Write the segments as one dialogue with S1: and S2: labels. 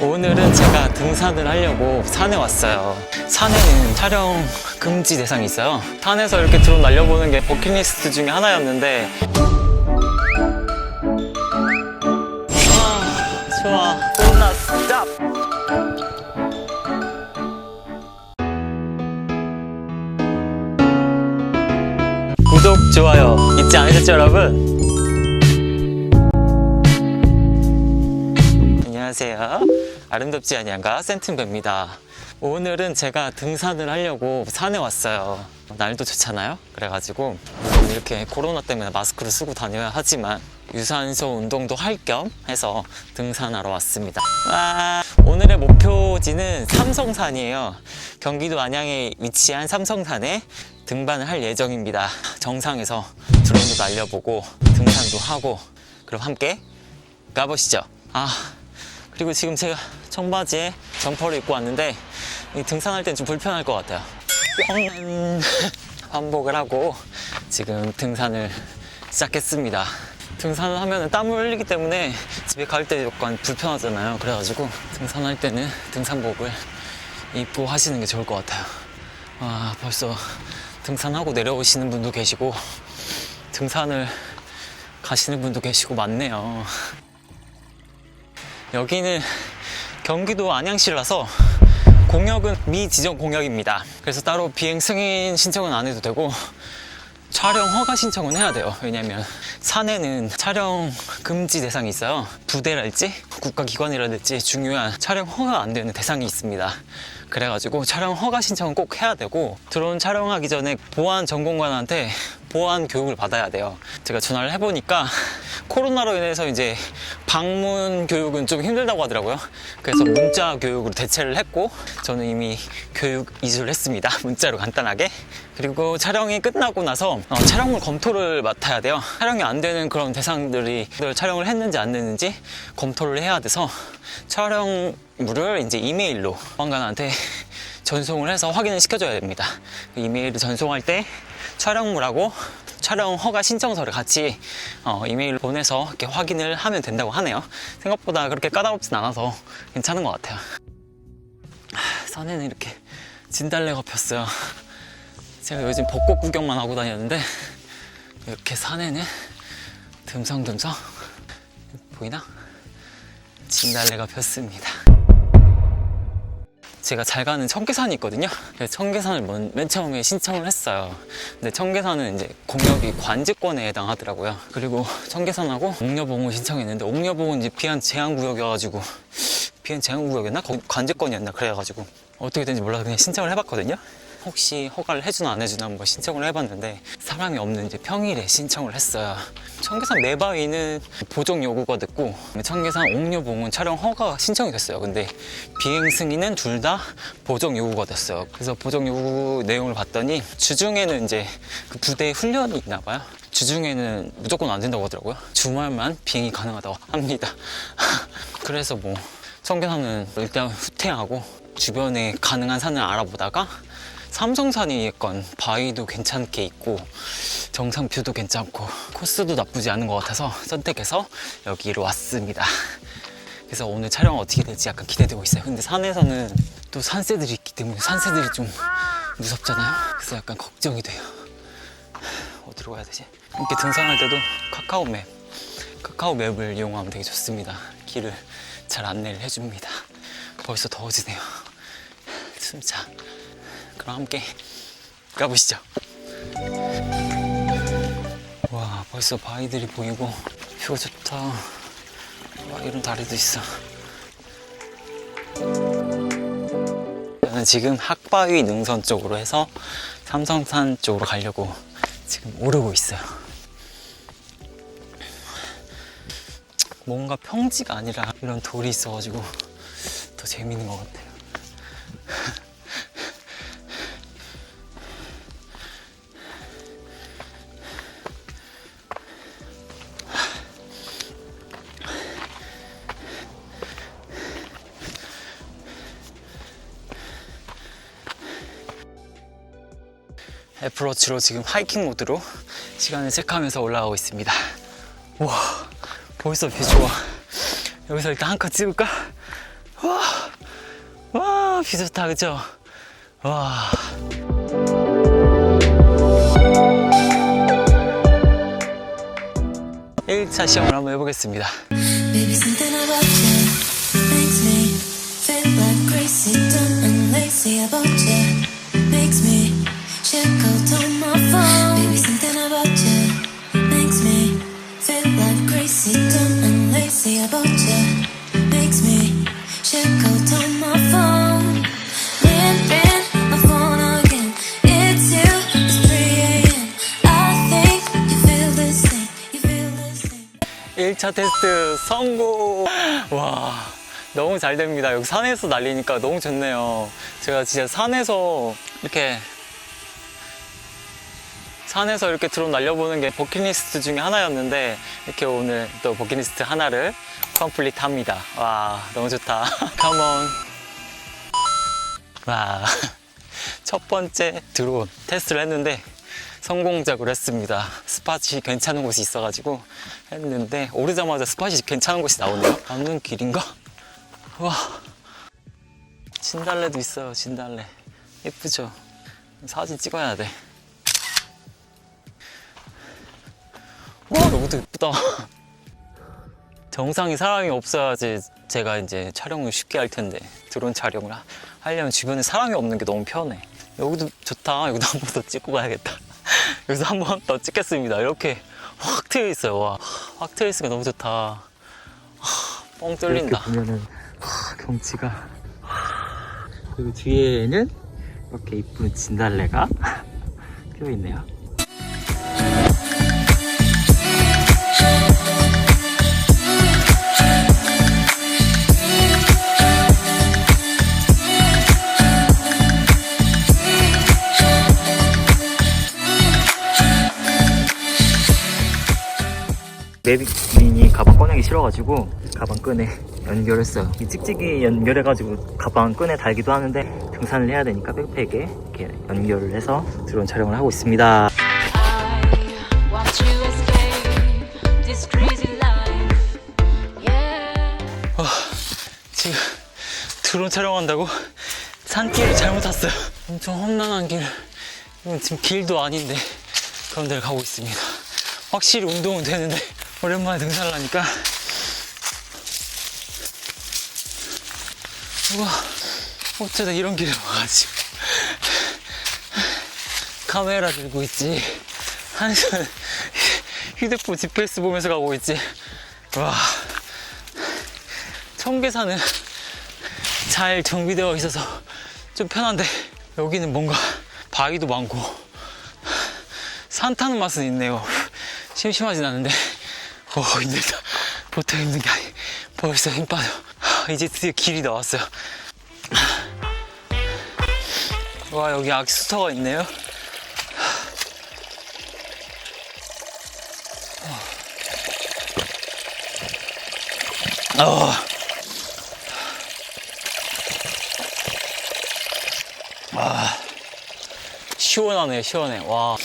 S1: 오늘은 제가 등산을 하려고 산에 왔어요. 산에는 촬영 금지 대상이 있어요. 산에서 이렇게 드론 날려보는 게 버킷리스트 중에 하나였는데. 아, 좋아. 코로나 스탑! 구독, 좋아요 잊지 않으셨죠, 여러분? 아름답지 않양가 센팅배입니다. 오늘은 제가 등산을 하려고 산에 왔어요. 날도 좋잖아요. 그래가지고 이렇게 코로나 때문에 마스크를 쓰고 다녀야 하지만 유산소 운동도 할 겸 해서 등산하러 왔습니다. 와, 오늘의 목표지는 삼성산이에요. 경기도 안양에 위치한 삼성산에 등반을 할 예정입니다. 정상에서 드론도 날려보고 등산도 하고 그럼 함께 가보시죠. 아, 그리고 지금 제가 청바지에 점퍼를 입고 왔는데 이 등산할 땐 좀 불편할 것 같아요. 뿅! 환복을 하고 지금 등산을 시작했습니다. 등산을 하면 땀을 흘리기 때문에 집에 갈 때 약간 불편하잖아요. 그래가지고 등산할 때는 등산복을 입고 하시는 게 좋을 것 같아요. 와, 벌써 등산하고 내려오시는 분도 계시고 등산을 가시는 분도 계시고 많네요. 여기는 경기도 안양시라서 공역은 미지정 공역입니다. 그래서 따로 비행 승인 신청은 안 해도 되고 촬영 허가 신청은 해야 돼요. 왜냐면 산에는 촬영 금지 대상이 있어요. 부대랄지 국가기관이라든지 중요한 촬영 허가 안 되는 대상이 있습니다. 그래가지고 촬영 허가 신청은 꼭 해야 되고 드론 촬영하기 전에 보안 전공관한테 보안 교육을 받아야 돼요. 제가 전화를 해보니까 코로나로 인해서 이제 방문 교육은 좀 힘들다고 하더라고요. 그래서 문자 교육으로 대체를 했고 저는 이미 교육 이수를 했습니다. 문자로 간단하게. 그리고 촬영이 끝나고 나서 어, 촬영물 검토를 맡아야 돼요. 촬영이 안 되는 그런 대상들이 촬영을 했는지 안 했는지 검토를 해야 돼서 촬영물을 이제 이메일로 보안관한테 전송을 해서 확인을 시켜줘야 됩니다. 그 이메일을 전송할 때 촬영물하고 촬영 허가 신청서를 같이 어, 이메일을 보내서 이렇게 확인을 하면 된다고 하네요. 생각보다 그렇게 까다롭진 않아서 괜찮은 것 같아요. 하, 산에는 이렇게 진달래가 폈어요. 제가 요즘 벚꽃 구경만 하고 다녔는데 이렇게 산에는 듬성듬성 보이나? 진달래가 폈습니다. 제가 잘 가는 청계산이 있거든요. 그래서 청계산을 맨, 맨 처음에 신청을 했어요. 근데 청계산은 이제 공역이 관제권에 해당하더라고요. 그리고 청계산하고 옥녀봉을 신청했는데 옥녀봉은 이제 비한 제한구역이어가지고 비한 제한구역이었나? 관제권이었나? 그래가지고 어떻게 되는지 몰라서 그냥 신청을 해봤거든요. 혹시 허가를 해주나 안 해주나 한번 신청을 해봤는데 사람이 없는 이제 평일에 신청을 했어요. 청계산 매바위는 보정 요구가 됐고 청계산 옥녀봉은 촬영 허가 신청이 됐어요. 근데 비행 승인은 둘 다 보정 요구가 됐어요. 그래서 보정 요구 내용을 봤더니 주중에는 이제 그 부대 훈련이 있나 봐요. 주중에는 무조건 안 된다고 하더라고요. 주말만 비행이 가능하다고 합니다. 그래서 뭐 청계산은 일단 후퇴하고 주변에 가능한 산을 알아보다가 삼성산이 약간 바위도 괜찮게 있고 정상 뷰도 괜찮고 코스도 나쁘지 않은 것 같아서 선택해서 여기로 왔습니다. 그래서 오늘 촬영 어떻게 될지 약간 기대되고 있어요. 근데 산에서는 또 산새들이 있기 때문에 산새들이 좀 무섭잖아요. 그래서 약간 걱정이 돼요. 어디로 가야 되지? 이렇게 등산할 때도 카카오 맵, 카카오 맵을 이용하면 되게 좋습니다. 길을 잘 안내를 해줍니다. 벌써 더워지네요. 숨차. 그럼 함께 가보시죠. 와, 벌써 바위들이 보이고 뷰가 좋다. 와, 이런 다리도 있어. 저는 지금 학바위 능선 쪽으로 해서 삼성산 쪽으로 가려고 지금 오르고 있어요. 뭔가 평지가 아니라 이런 돌이 있어가지고 더 재밌는 것 같아요. 애플워치로 지금 하이킹 모드로 시간을 체크하면서 올라가고 있습니다. 와, 벌써 뷰 좋아. 여기서 일단 한 컷 찍을까? 와, 와, 비 좋다, 그죠? 와. 일차 시험을 한번 해보겠습니다. 1차 테스트 성공! 와, 너무 잘 됩니다. 여기 산에서 날리니까 너무 좋네요. 제가 진짜 산에서 이렇게 산에서 이렇게 드론 날려보는 게 버킷리스트 중에 하나였는데 이렇게 오늘 또 버킷리스트 하나를 컴플리트 합니다. 와, 너무 좋다. 컴온. 와, 첫 번째 드론 테스트를 했는데 성공적으로 했습니다. 스팟이 괜찮은 곳이 있어가지고 했는데 오르자마자 스팟이 괜찮은 곳이 나오네요. 남는 길인가? 와, 진달래도 있어요. 진달래 예쁘죠? 사진 찍어야 돼. 와, 너무 예쁘다. 정상에 사람이 없어야지 제가 이제 촬영을 쉽게 할 텐데 드론 촬영을 하- 하려면 주변에 사람이 없는 게 너무 편해. 여기도 좋다. 여기도 한 번 더 찍고 가야겠다. 여기서 한 번 더 찍겠습니다. 이렇게 확 트여 있어요. 와, 확 트여 있으니까 너무 좋다. 하, 뻥 뚫린다. 보면은 와, 경치가 그리고 뒤에는 이렇게 이쁜 진달래가 피어 있네요. 매빅민이 가방 꺼내기 싫어가지고 가방 끈에 연결했어요. 이 찍찍이 연결해가지고 가방 끈에 달기도 하는데 등산을 해야 되니까 백팩에 이렇게 연결을 해서 드론 촬영을 하고 있습니다.
S2: Life. Yeah.
S1: 지금 드론 촬영한다고 산길을 잘못 탔어요. 엄청 험난한 길. 지금 길도 아닌데 그런 데를 가고 있습니다. 확실히 운동은 되는데 오랜만에 등산을 하니까. 우와 어쩌다 이런 길을 와가지고. 카메라 들고 있지. 한 손 휴대폰 GPS 보면서 가고 있지. 와. 청계산은 잘 정비되어 있어서 좀 편한데 여기는 뭔가 바위도 많고 산 타는 맛은 있네요. 심심하진 않은데 오 힘들다. 보통 힘든 게 아니 벌써 힘 빠져. 하, 이제 드디어 길이 나왔어요. 와 여기 악스터가 있네요. 어. 시원하네, 시원해. 와,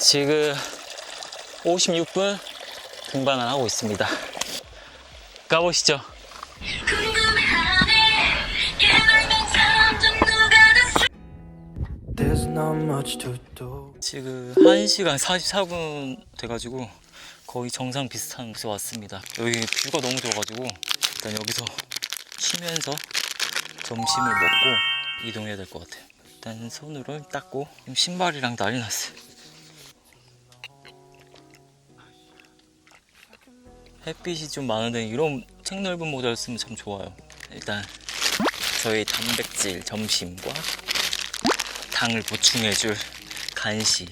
S1: 지금 56분 등반을 하고 있습니다. 가보시죠. 지금 1시간 44분 돼가지고 거의 정상 비슷한 곳에 왔습니다. 여기 뷰가 너무 좋아가지고 일단 여기서 쉬면서 점심을 먹고 이동해야 될 것 같아요. 일단 손으로 닦고 신발이랑 난리 났어요. 햇빛이 좀 많은데 이런 책 넓은 모자를 쓰면 참 좋아요. 일단 저희 단백질 점심과 당을 보충해줄 간식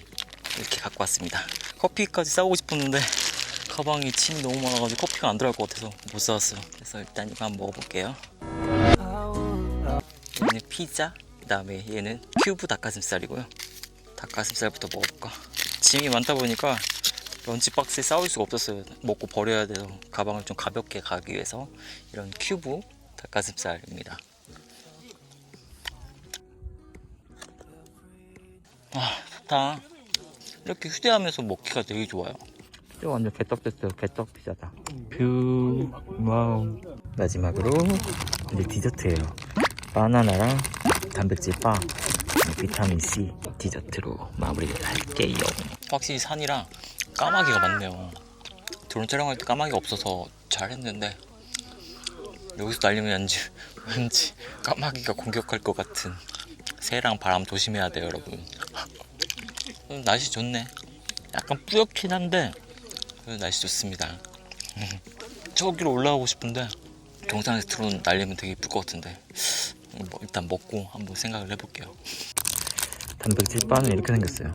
S1: 이렇게 갖고 왔습니다. 커피까지 싸우고 싶었는데 가방에 침이 너무 많아가지고 커피가 안 들어갈 것 같아서 못 사왔어요. 그래서 일단 이거 한번 먹어볼게요. 얘는 피자, 그다음에 얘는 큐브 닭가슴살이고요. 닭가슴살부터 먹어볼까? 짐이 많다 보니까 런치 박스에 싸울 수가 없었어요. 먹고 버려야 돼서 가방을 좀 가볍게 가기 위해서 이런 큐브 닭가슴살입니다. 아 좋다. 이렇게 휴대하면서 먹기가 되게 좋아요. 저 완전 개떡 됐어요. 개떡 피자다. 뷰 와우. 마지막으로
S3: 이제 디저트예요. 바나나랑 단백질 바, 비타민 C 디저트로 마무리를 할게요.
S1: 확실히 산이라 까마귀가 많네요. 드론 촬영할 때 까마귀가 없어서 잘했는데 여기서 날리면 왠지 왠지 까마귀가 공격할 것 같은 새랑 바람 조심해야 돼요, 여러분. 음, 날씨 좋네. 약간 뿌옇긴 한데 날씨 좋습니다. 저기로 올라가고 싶은데 정상에서 드론 날리면 되게 이쁠 것 같은데 뭐 일단 먹고 한번 생각을 해볼게요.
S3: 단백질 바는 이렇게 생겼어요.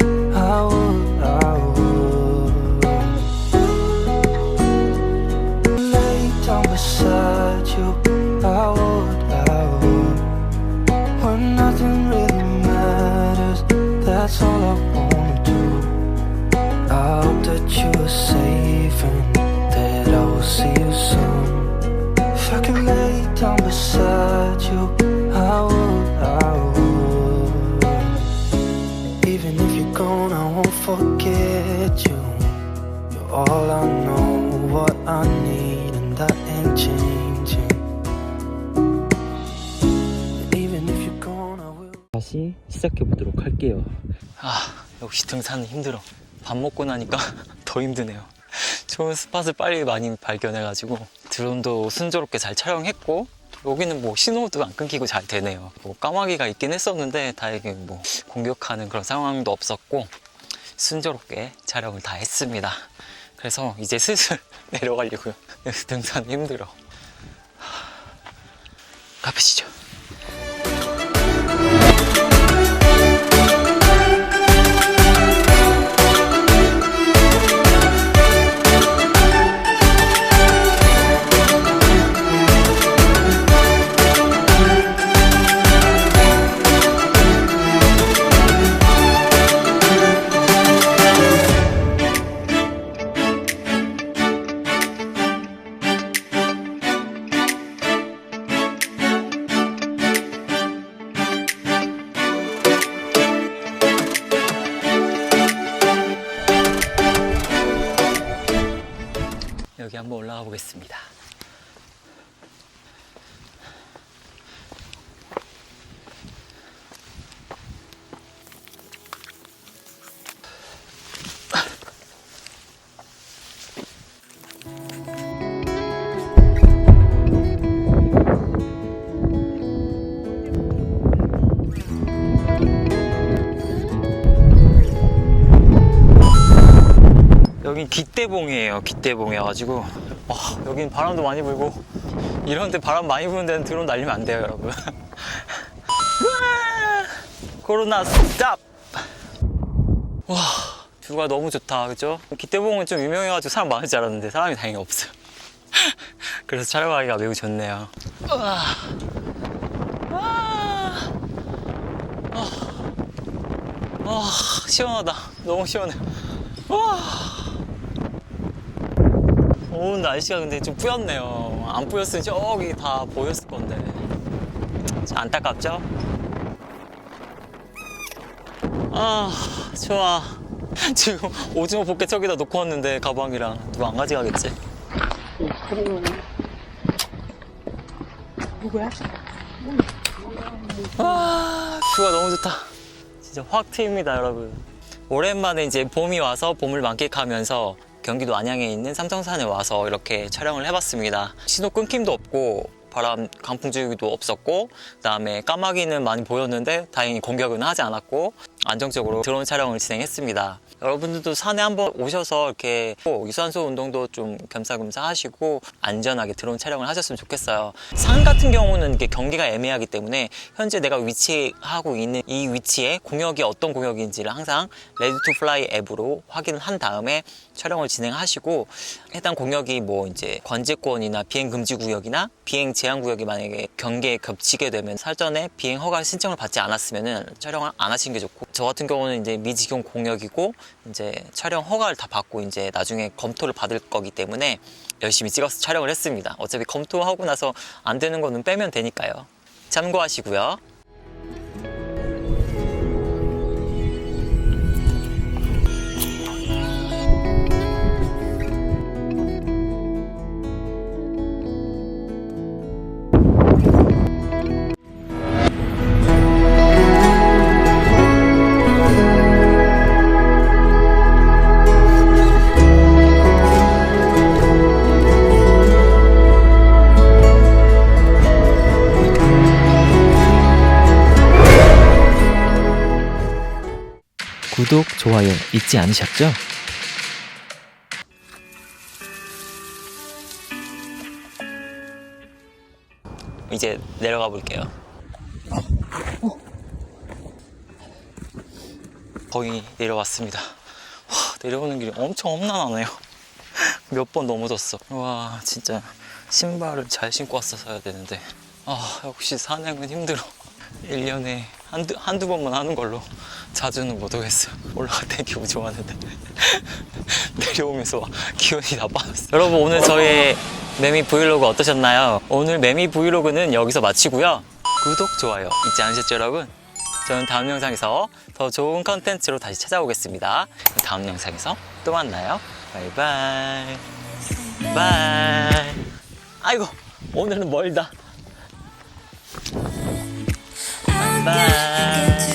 S4: you. You're all I know, what I need, and that ain't changing. Even if you're gone, I will.
S3: 다시 시작해 보도록 할게요.
S1: 아 역시 등산은 힘들어 밥 먹고 나니까 더 힘드네요 좋은 스팟을 빨리 많이 발견해가지고 드론도 순조롭게 잘 촬영했고 여기는 뭐 신호도 안 끊기고 잘 되네요 뭐 까마귀가 있긴 했었는데 다행히 뭐 공격하는 그런 상황도 없었고 순조롭게 촬영을 다 했습니다. 그래서 이제 슬슬 내려가려고요. 등산 힘들어. 하, 가보시죠 보겠습니다. 여긴 기대봉이에요. 기대봉이어가지고 와, 여긴 바람도 많이 불고 이런 데 바람 많이 부는 데는 드론 날리면 안 돼요, 여러분. 코로나 스탑. 와, 뷰가 너무 좋다, 그죠? 기대봉은 좀 유명해가지고 사람 많을 줄 알았는데 사람이 다행히 없어요. 그래서 촬영하기가 매우 좋네요. 우와. 아. 아. 아, 시원하다. 너무 시원해. 와. 오늘 날씨가 근데 좀 뿌였네요. 안 뿌였으면 저기 다 보였을 건데. 좀 안타깝죠? 아, 좋아. 지금 오징어 포켓 저기다 놓고 왔는데 가방이랑 누가 안 가져가겠지? 아, 뷰가 너무 좋다. 진짜 확 트입니다, 여러분. 오랜만에 이제 봄이 와서 봄을 만끽하면서 경기도 안양에 있는 삼성산에 와서 이렇게 촬영을 해봤습니다. 신호 끊김도 없고 바람 강풍 주기도 없었고 그다음에 까마귀는 많이 보였는데 다행히 공격은 하지 않았고 안정적으로 드론 촬영을 진행했습니다. 여러분들도 산에 한번 오셔서 이렇게 유산소 운동도 좀 겸사겸사 하시고 안전하게 드론 촬영을 하셨으면 좋겠어요. 산 같은 경우는 이렇게 경기가 애매하기 때문에 현재 내가 위치하고 있는 이 위치에 공역이 어떤 공역인지를 항상 레드 투 플라이 앱으로 확인을 한 다음에 촬영을 진행하시고 해당 공역이 뭐 이제 관제권이나 비행 금지 구역이나 비행 제한 구역이 만약에 경계에 겹치게 되면 사전에 비행 허가 신청을 받지 않았으면은 촬영을 안 하시는 게 좋고 저 같은 경우는 이제 미직용 공역이고 이제 촬영 허가를 다 받고 이제 나중에 검토를 받을 거기 때문에 열심히 찍어서 촬영을 했습니다. 어차피 검토하고 나서 안 되는 거는 빼면 되니까요. 참고하시고요.
S3: 좋아요 잊지 않으셨죠?
S1: 이제 내려가 볼게요. 거의 내려왔습니다. 와, 내려오는 길이 엄청 험난하네요. 몇 번 넘어졌어. 와, 진짜 신발을 잘 신고 왔었어야 되는데. 아, 역시 산행은 힘들어. 1년에 한두, 한두 번만 하는 걸로 자주는 못 오겠어요. 올라갈 때 기분 좋았는데. 내려오면서 다 빠졌어. 여러분, 오늘 저의 매미 브이로그 어떠셨나요? 오늘 매미 브이로그는 여기서 마치고요. 구독, 좋아요 잊지 않으셨죠, 여러분? 저는 다음 영상에서 더 좋은 컨텐츠로 다시 찾아오겠습니다. 다음 영상에서 또 만나요. 바이바이. 바이. 아이고, 오늘은 멀다.
S5: Get